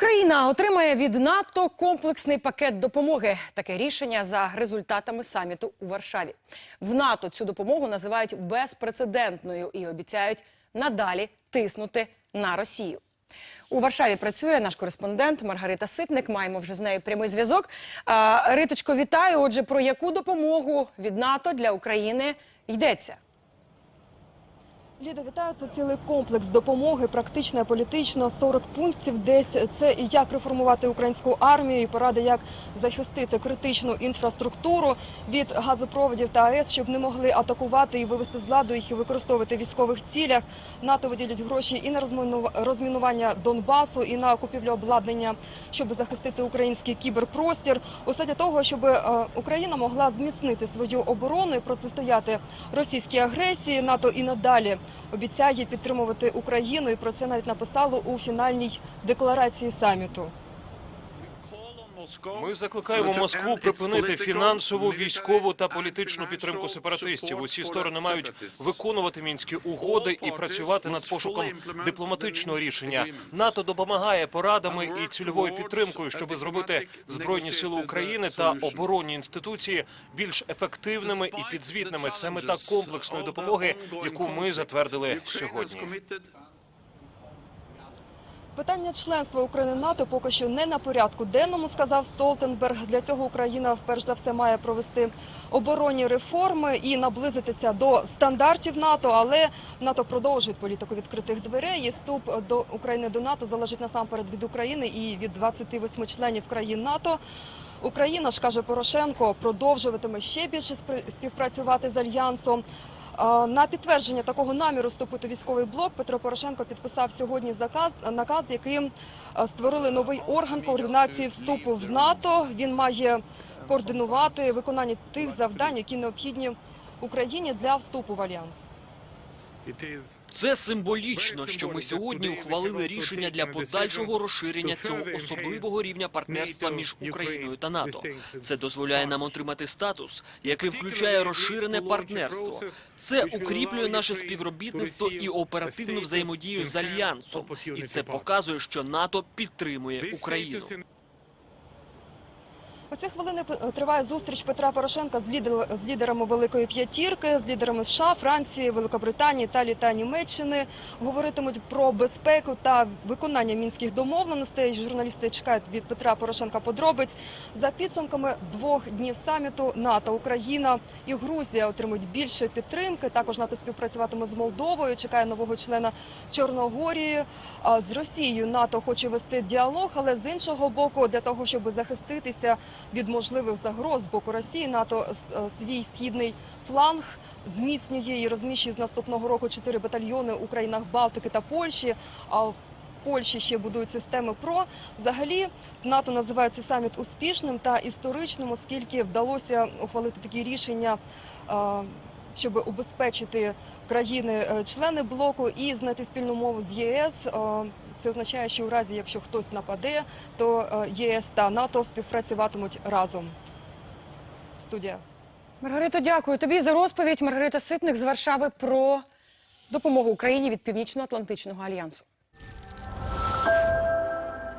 Україна отримає від НАТО комплексний пакет допомоги. Таке рішення за результатами саміту у Варшаві. В НАТО цю допомогу називають безпрецедентною і обіцяють надалі тиснути на Росію. У Варшаві працює наш кореспондент Маргарита Ситник. Маємо вже з нею прямий зв'язок. Риточко, вітаю. Отже, про яку допомогу від НАТО для України йдеться? Ліда, вітаю. Це цілий комплекс допомоги, практична, політична, 40 пунктів. Десь це і як реформувати українську армію, і поради, як захистити критичну інфраструктуру від газопроводів та АЕС, щоб не могли атакувати і вивести з ладу їх і використовувати в військових цілях. НАТО виділять гроші і на розміну- розмінування Донбасу, і на купівлю обладнання, щоб захистити український кіберпростір. Усе для того, щоб е, Україна могла зміцнити свою оборону і протистояти російській агресії. НАТО і надалі обіцяє підтримувати Україну, і про це навіть написало у фінальній декларації саміту. Ми закликаємо Москву припинити фінансову, військову та політичну підтримку сепаратистів. Усі сторони мають виконувати мінські угоди і працювати над пошуком дипломатичного рішення. НАТО допомагає порадами і цільовою підтримкою, щоб зробити збройні сили України та оборонні інституції більш ефективними і підзвітними. Це мета комплексної допомоги, яку ми затвердили сьогодні. Питання членства України НАТО поки що не на порядку денному, сказав Столтенберг. Для цього Україна перш за все має провести оборонні реформи і наблизитися до стандартів НАТО. Але НАТО продовжує політику відкритих дверей. І вступ до України до НАТО залежить насамперед від України і від 28 членів країн НАТО. Україна ж каже Порошенко, продовжуватиме ще більше співпрацювати з альянсом. На підтвердження такого наміру вступити у військовий блок Петро Порошенко підписав сьогодні заказ наказ, яким створили новий орган координації вступу в НАТО. Він має координувати виконання тих завдань, які необхідні Україні для вступу в альянс. Це символічно, що ми сьогодні ухвалили рішення для подальшого розширення цього особливого рівня партнерства між Україною та НАТО. Це дозволяє нам отримати статус, який включає розширене партнерство. Це укріплює наше співробітництво і оперативну взаємодію з альянсом. І це показує, що НАТО підтримує Україну. У ці хвилини триває зустріч Петра Порошенка з, з лідерами Великої П'ятірки, з лідерами США, Франції, Великобританії, Італії та Німеччини. Говоритимуть про безпеку та виконання мінських домовленостей. Журналісти чекають від Петра Порошенка подробиць. За підсумками двох днів саміту НАТО, Україна і Грузія отримують більше підтримки. Також НАТО співпрацюватиме з Молдовою. Чекає нового члена Чорногорії. З Росією НАТО хоче вести діалог, але з іншого боку, для того, щоб захиститися від можливих загроз з боку Росії, НАТО е, свій східний фланг зміцнює і розміщує з наступного року чотири батальйони у країнах Балтики та Польщі. А в Польщі ще будують системи ПРО. Взагалі в НАТО називають цей саміт успішним та історичним, оскільки вдалося ухвалити такі рішення. е, Щоб убезпечити країни-члени блоку і знайти спільну мову з ЄС, Е, це означає, що у разі, якщо хтось нападе, то е, ЄС та НАТО співпрацюватимуть разом. Студія. Маргарита, дякую тобі за розповідь. Маргарита Ситник з Варшави про допомогу Україні від Північно-Атлантичного альянсу.